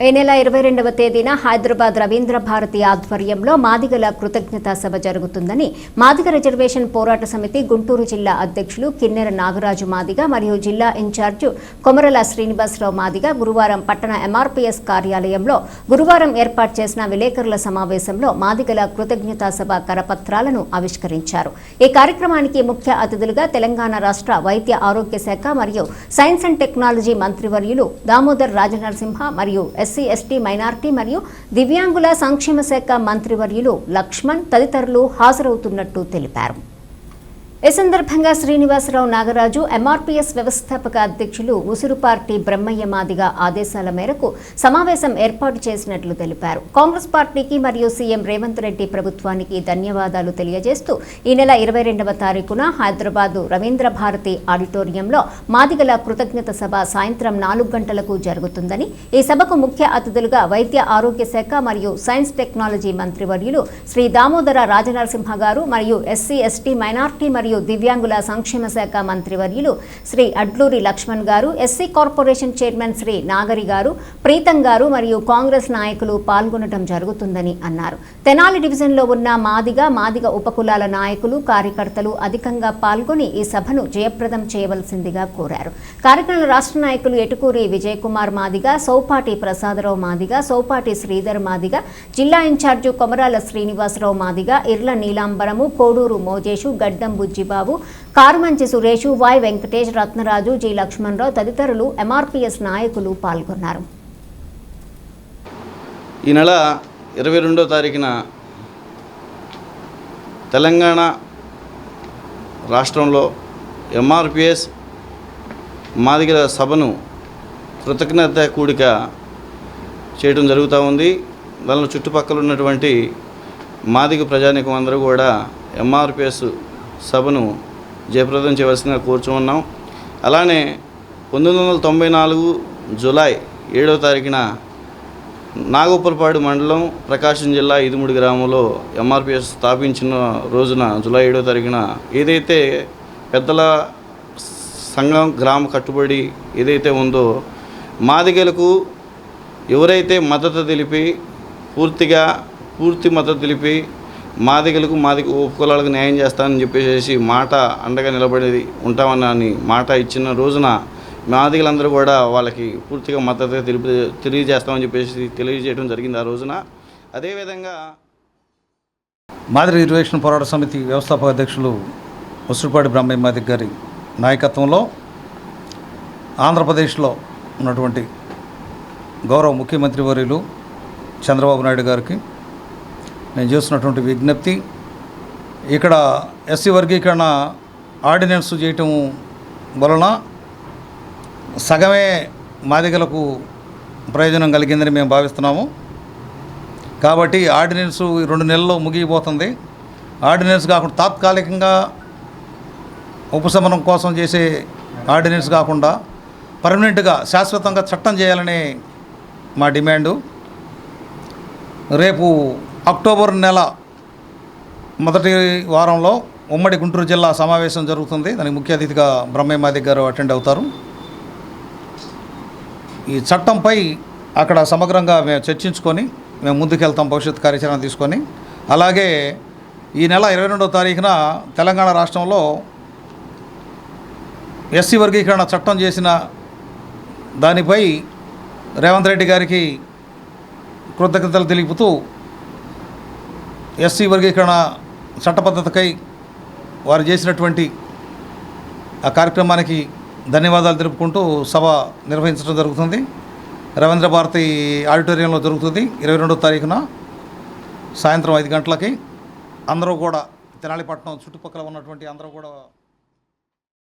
ఈ నెల ఇరవై రెండవ తేదీన హైదరాబాద్ రవీంద్ర భారతి ఆధ్వర్యంలో మాదిగల కృతజ్ఞతా సభ జరుగుతుందని మాదిగ రిజర్వేషన్ పోరాట సమితి గుంటూరు జిల్లా అధ్యక్షులు కిన్నెర నాగరాజు మాదిగ మరియు జిల్లా ఇన్ఛార్జు కొమరల శ్రీనివాసరావు మాదిగ గురువారం పట్టణ ఎంఆర్పీఎస్ కార్యాలయంలో గురువారం ఏర్పాటు చేసిన విలేకరుల సమావేశంలో మాదిగల కృతజ్ఞతా సభ కరపత్రాలను ఆవిష్కరించారు. ఈ కార్యక్రమానికి ముఖ్య అతిథులుగా తెలంగాణ రాష్ట్ర వైద్య ఆరోగ్య శాఖ మరియు సైన్స్ అండ్ టెక్నాలజీ మంత్రివర్యులు దామోదర్ రాజనరసింహ మరియు ఎస్సీ ఎస్టీ మైనార్టీ మరియు దివ్యాంగుల సంక్షేమ శాఖ మంత్రివర్యులు లక్ష్మణ్ తదితరులు హాజరవుతున్నట్టు తెలిపారు. ఈ సందర్భంగా శ్రీనివాసరావు నాగరాజు ఎంఆర్పీఎస్ వ్యవస్థాపక అధ్యక్షులు ఉసురు పార్టీ బ్రహ్మయ్య మాదిగ ఆదేశాల మేరకు సమావేశం ఏర్పాటు చేసినట్లు తెలిపారు. కాంగ్రెస్ పార్టీకి మరియు సీఎం రేవంత్ రెడ్డి ప్రభుత్వానికి ధన్యవాదాలు తెలియజేస్తూ ఈ నెల ఇరవై రెండవ తారీఖున హైదరాబాదు రవీంద్ర భారతి ఆడిటోరియంలో మాదిగల కృతజ్ఞత సభ సాయంత్రం నాలుగు గంటలకు జరుగుతుందని ఈ సభకు ముఖ్య అతిథులుగా వైద్య ఆరోగ్య శాఖ మరియు సైన్స్ టెక్నాలజీ మంత్రివర్యులు శ్రీ దామోదర రాజనరసింహ గారు మరియు ఎస్సీ ఎస్టీ మైనార్టీ మరియు దివ్యాంగుల సంక్షేమ శాఖ మంత్రివర్యులు శ్రీ అడ్లూరి లక్ష్మణ్ గారు SC corporation chairman Shri Nagari గారు ప్రీతం గారు మరియు కాంగ్రెస్ నాయకులు పాల్గొనడం జరుగుతుందని అన్నారు. తెనాలి డివిజన్లో ఉన్న మాదిగ మాదిగ ఉపకులాల నాయకులు కార్యకర్తలు అధికంగా పాల్గొని ఈ సభను జయప్రదం చేయవలసిందిగా కోరారు. కార్యక్రమంలో రాష్ట్ర నాయకులు ఎటుకూరి విజయ్ కుమార్ మాదిగ సౌపాటి ప్రసాదరావు మాదిగ సౌపాటి శ్రీధర్ మాదిగ జిల్లా incharge Komarala Srinivasarao Madiga Irla Neelambaram Koduru Mojesh Gaddam Bujji Bujjibabu Karumanchi Suresh Y Venkatesh Ratnaraju G Lakshmanarao తదితరులు ఎంఆర్పిఎస్ నాయకులు పాల్గొన్నారు. ఈ నెల ఇరవై రెండో తారీఖున తెలంగాణ రాష్ట్రంలో ఎంఆర్పిఎస్ మాదిగల సభను కృతజ్ఞత కూడిక చేయడం జరుగుతూ ఉంది. దానిలో చుట్టుపక్కల ఉన్నటువంటి మాదిగ ప్రజానికం అందరూ కూడా ఎంఆర్పిఎస్ సభను జయప్రదం చేయవలసిందిగా కోరుచున్నాం. అలానే పంతొమ్మిది వందల తొంభై నాలుగు జులై ఏడవ తారీఖున నాగోపరపాడు మండలం ప్రకాశం జిల్లా ఇదిముడి గ్రామంలో ఎంఆర్పిఎస్ స్థాపించిన రోజున జూలై ఏడవ తారీఖున ఏదైతే పెద్దల సంఘం గ్రామ కట్టుబడి ఏదైతే ఉందో మాదిగలకు ఎవరైతే మద్దతు తెలిపి పూర్తిగా పూర్తి మద్దతు తెలిపి మాదిగలకు మాదిగ ఉపకులాలకు న్యాయం చేస్తానని చెప్పేసి మాట అండగా నిలబడి ఉంటామని మాట ఇచ్చిన రోజున మాదిగలందరూ కూడా వాళ్ళకి పూర్తిగా మద్దతు తెలిపి తెలియజేస్తామని చెప్పేసి తెలియజేయడం జరిగింది ఆ రోజున. అదేవిధంగా మాదిరి రిజర్వేషన్ పోరాట సమితి వ్యవస్థాపక అధ్యక్షులు ఉసురుపాటి బ్రహ్మయ్య మాదిక్ గారి నాయకత్వంలో ఆంధ్రప్రదేశ్లో ఉన్నటువంటి గౌరవ ముఖ్యమంత్రి వర్యులు చంద్రబాబు నాయుడు గారికి నేను చేస్తున్నటువంటి విజ్ఞప్తి ఇక్కడ ఎస్సీ వర్గీకరణ ఆర్డినెన్స్ చేయటం వలన సగమే మాదిగలకు ప్రయోజనం కలిగిందని మేము భావిస్తున్నాము. కాబట్టి ఆర్డినెన్స్ ఈ రెండు నెలల్లో ముగిపోతుంది ఆర్డినెన్స్ కాకుండా తాత్కాలికంగా ఉపశమనం కోసం చేసే ఆర్డినెన్స్ కాకుండా పర్మనెంట్గా శాశ్వతంగా చట్టం చేయాలని మా డిమాండు. రేపు అక్టోబర్ నెల మొదటి వారంలో ఉమ్మడి గుంటూరు జిల్లా సమావేశం జరుగుతుంది. దానికి ముఖ్య అతిథిగా బ్రహ్మయ్య మాదిక్ గారు అటెండ్ అవుతారు. ఈ చట్టంపై అక్కడ సమగ్రంగా మేము చర్చించుకొని మేము ముందుకెళ్తాం భవిష్యత్ కార్యాచరణ తీసుకొని. అలాగే ఈ నెల ఇరవై రెండవ తారీఖున తెలంగాణ రాష్ట్రంలో ఎస్సీ వర్గీకరణ చట్టం చేసిన దానిపై రేవంత్ రెడ్డి గారికి కృతజ్ఞతలు తెలుపుతూ ఎస్సీ వర్గీకరణ చట్టబద్ధతకై వారు చేసినటువంటి ఆ కార్యక్రమానికి ధన్యవాదాలు తెలుపుకుంటూ సభ నిర్వహించడం జరుగుతుంది. రవీంద్ర భారతి ఆడిటోరియంలో జరుగుతుంది ఇరవై రెండో తారీఖున సాయంత్రం ఐదు గంటలకి. అందరూ కూడా తెనాలిపట్నం చుట్టుపక్కల ఉన్నటువంటి అందరూ కూడా